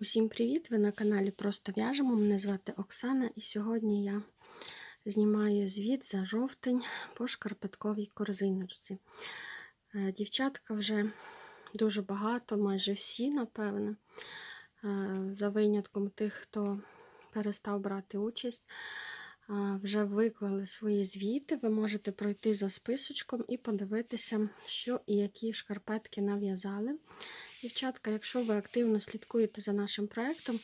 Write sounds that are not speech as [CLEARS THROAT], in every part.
Усім привіт! Ви на каналі Просто в'яжемо. Мене звати Оксана, і сьогодні я знімаю звіт за жовтень по шкарпетковій корзиночці. Е, Дівчатка вже дуже багато, майже всі, напевно, е, за винятком тих, хто перестав брати участь, вже виклали свої звіти. Ви можете пройти за списочком і подивитися, що і які шкарпетки нав'язали. Дівчатка, якщо ви активно слідкуєте за нашим проєктом,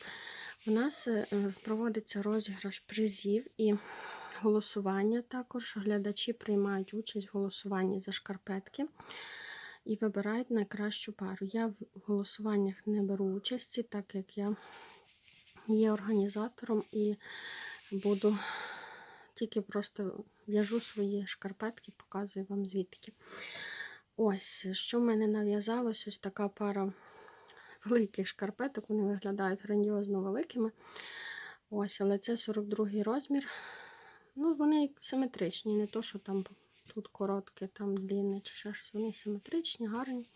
у нас е, проводиться розіграш призів і голосування також. Глядачі приймають участь в голосуванні за шкарпетки і вибирають найкращу пару. Я в голосуваннях не беру участі, так як я є організатором і буду тільки просто в'яжу свої шкарпетки, показую вам звідки. Ось, що в мене нав'язалось, ось така пара великих шкарпеток, вони виглядають грандіозно великими. Ось, але це 42 розмір. Ну, вони симетричні, не то, що там тут коротке, там длинне чи ще щось. Вони симетричні, гарні.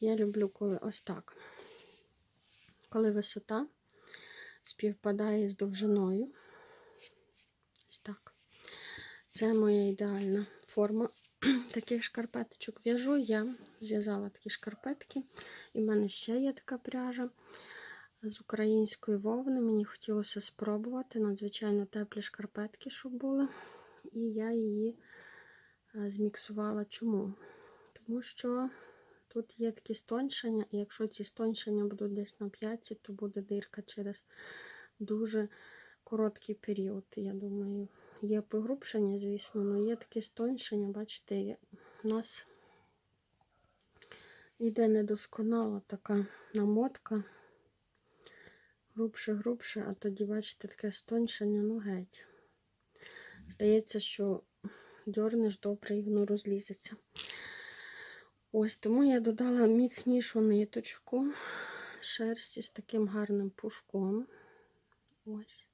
Я люблю, коли ось так. Коли висота співпадає з довжиною. Це моя ідеальна форма [CLEARS THROAT] таких шкарпеточок в'яжу. Я зв'язала такі шкарпетки. І в мене ще є така пряжа з української вовни. Мені хотілося спробувати надзвичайно теплі шкарпетки, щоб були. І я її зміксувала. Чому? Тому що тут є такі стоншення, і якщо ці стоншення будуть десь на п'ятці, то буде дирка через дуже короткий період, я думаю. Є погрубшення, звісно, але є таке стоншення, бачите, у нас йде недосконала така намотка. Грубше, грубше, а тоді, бачите, таке стоншення, ну геть. Здається, що дьорнеш добре і воно розлізеться. Ось тому я додала міцнішу ниточку шерсті з таким гарним пушком. Ось.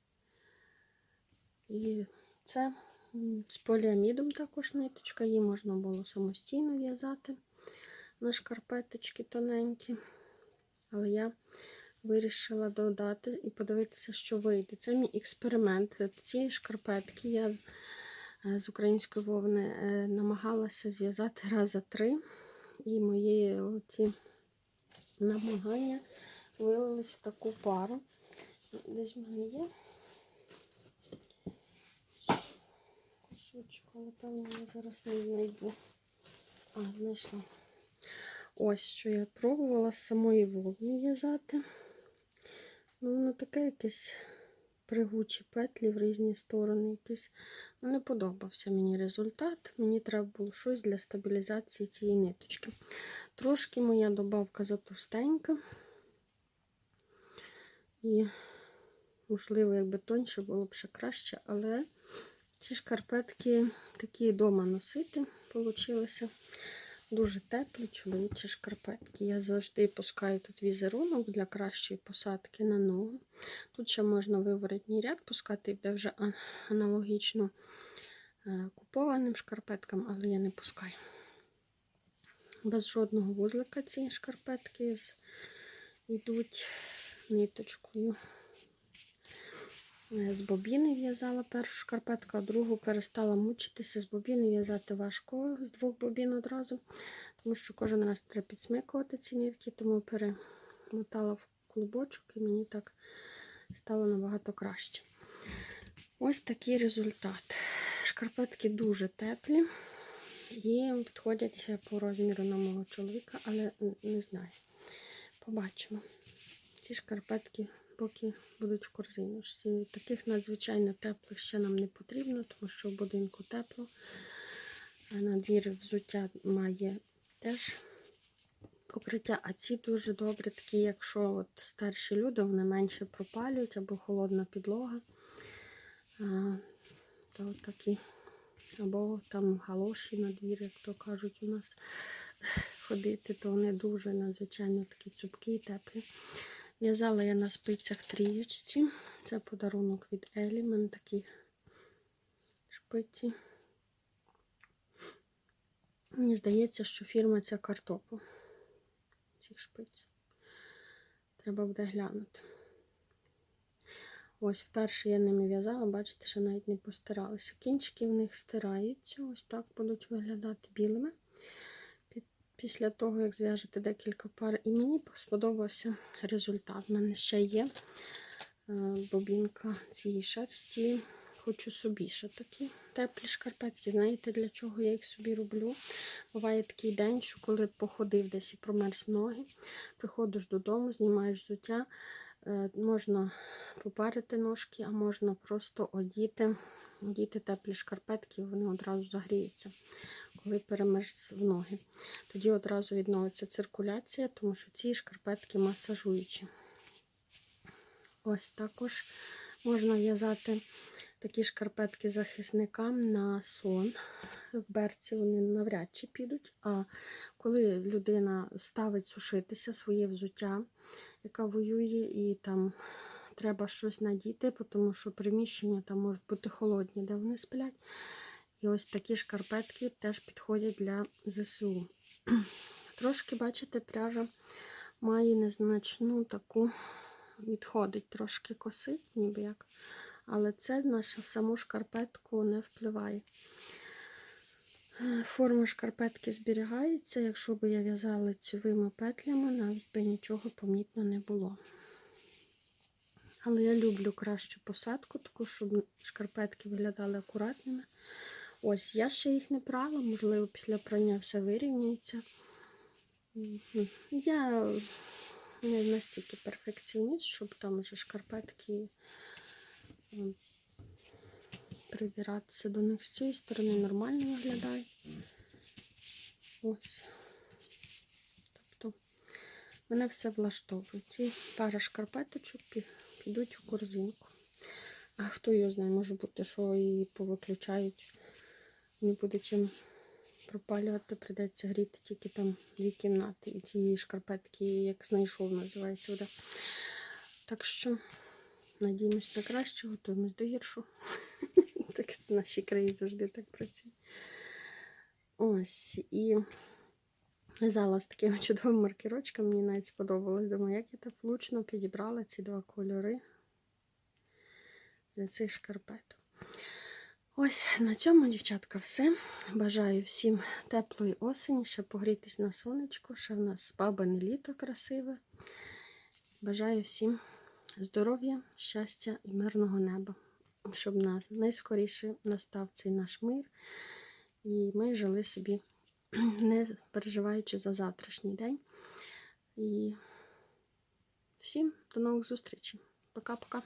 І це з поліамідом також ниточка, її можна було самостійно в'язати на шкарпеточки тоненькі. Але я вирішила додати і подивитися, що вийде. Це мій експеримент. Ці шкарпетки я з української вовни намагалася зв'язати раз за три. І мої оці намагання вилились в таку пару. Десь в мене є. Кусочку, але певно я зараз не знайду. А, знайшла. Ось що я пробувала з самої вовни в'язати. Ну, воно таке якесь пригучі петлі в різні сторони. якісь. Ну, Не подобався мені результат. Мені треба було щось для стабілізації цієї ниточки. Трошки моя добавка затовстенька. І, можливо, якби тоньше було б ще краще, але ці шкарпетки такі вдома носити получилися. Дуже теплі, чоловічі шкарпетки. Я завжди пускаю тут візерунок для кращої посадки на ногу. Тут ще можна виворотній ряд пускати, буде вже аналогічно купованим шкарпеткам, але я не пускаю. Без жодного вузлика ці шкарпетки йдуть ниточкою. З бобіни в'язала першу шкарпетку, а другу перестала мучитися. З бобіни в'язати важко, з двох бобін одразу, тому що кожен раз треба підсмикувати ці нитки, тому перемотала в клубочок і мені так стало набагато краще. Ось такий результат. Шкарпетки дуже теплі і підходять по розміру на мого чоловіка, але не знаю. Побачимо. Ці шкарпетки поки будуть в корзиночці. Таких надзвичайно теплих ще нам не потрібно, тому що в будинку тепло. А на двір взуття має теж покриття, а ці дуже добрі, такі, якщо от старші люди, вони менше пропалюють або холодна підлога. А, то такі, Або там галоші на двір, як то кажуть, у нас [LAUGHS] ходити, то вони дуже надзвичайно такі цупкі і теплі. В'язала я на спицях трієчці. Це подарунок від Елі. Такі шпиці. Мені здається, що фірма ця картопу цих шпиць. Треба буде глянути. Ось вперше я ними в'язала, бачите, що навіть не постиралися. Кінчики в них стираються, ось так будуть виглядати білими. Пі- Після того, як зв'яжете декілька пар, і мені сподобався результат. У мене ще є е, бобінка цієї шерсті. Хочу собі ще такі теплі шкарпетки. Знаєте, для чого я їх собі роблю? Буває такий день, що коли походив десь і промерз ноги, приходиш додому, знімаєш взуття, е, можна попарити ножки, а можна просто одіти, одіти теплі шкарпетки, вони одразу загріються, коли перемерз в ноги. Тоді одразу відновиться циркуляція, тому що ці шкарпетки масажуючі. Ось також можна в'язати такі шкарпетки захисникам на сон. В берці вони навряд чи підуть. А коли людина ставить сушитися своє взуття, яка воює, і там треба щось надіти, тому що приміщення там можуть бути холодні, де вони сплять. І ось такі шкарпетки теж підходять для ЗСУ. [CLEARS THROAT] Трошки, бачите, пряжа має незначну таку, відходить, трошки косить, ніби як. Але це на саму шкарпетку не впливає. Форма шкарпетки зберігається. Якщо б я в'язала лицевими петлями, навіть би нічого помітно не було. Але я люблю кращу посадку, таку, щоб шкарпетки виглядали акуратними. Ось, я ще їх не прала, можливо, після прання все вирівняється. Я не настільки перфекціоніст, щоб там вже шкарпетки придиратися до них з цієї сторони нормально виглядають. Ось. Тобто мене все влаштовує. Ці пара шкарпеточок підуть у корзинку. А хто його знає, може бути, що і повиключають, не буде чим пропалювати, прийдеться гріти тільки там дві кімнати. І ці шкарпетки, як знайшов, називається буде. Так що надіємось на краще, готуємось до гіршого. [LAUGHS] Так в нашій країні завжди так працює. Ось і в'язала з такими чудовими маркерочками. Мені навіть сподобалось. Думаю, як я так влучно підібрала ці два кольори для цих шкарпеток. Ось на цьому, дівчатка, все. Бажаю всім теплої осені, ще погрітись на сонечку, ще в нас бабине літо красиве. Бажаю всім здоров'я, щастя і мирного неба, щоб на найскоріше настав цей наш мир, і ми жили собі, [CLEARS THROAT] не переживаючи за завтрашній день. І всім до нових зустрічей. Пока-пока.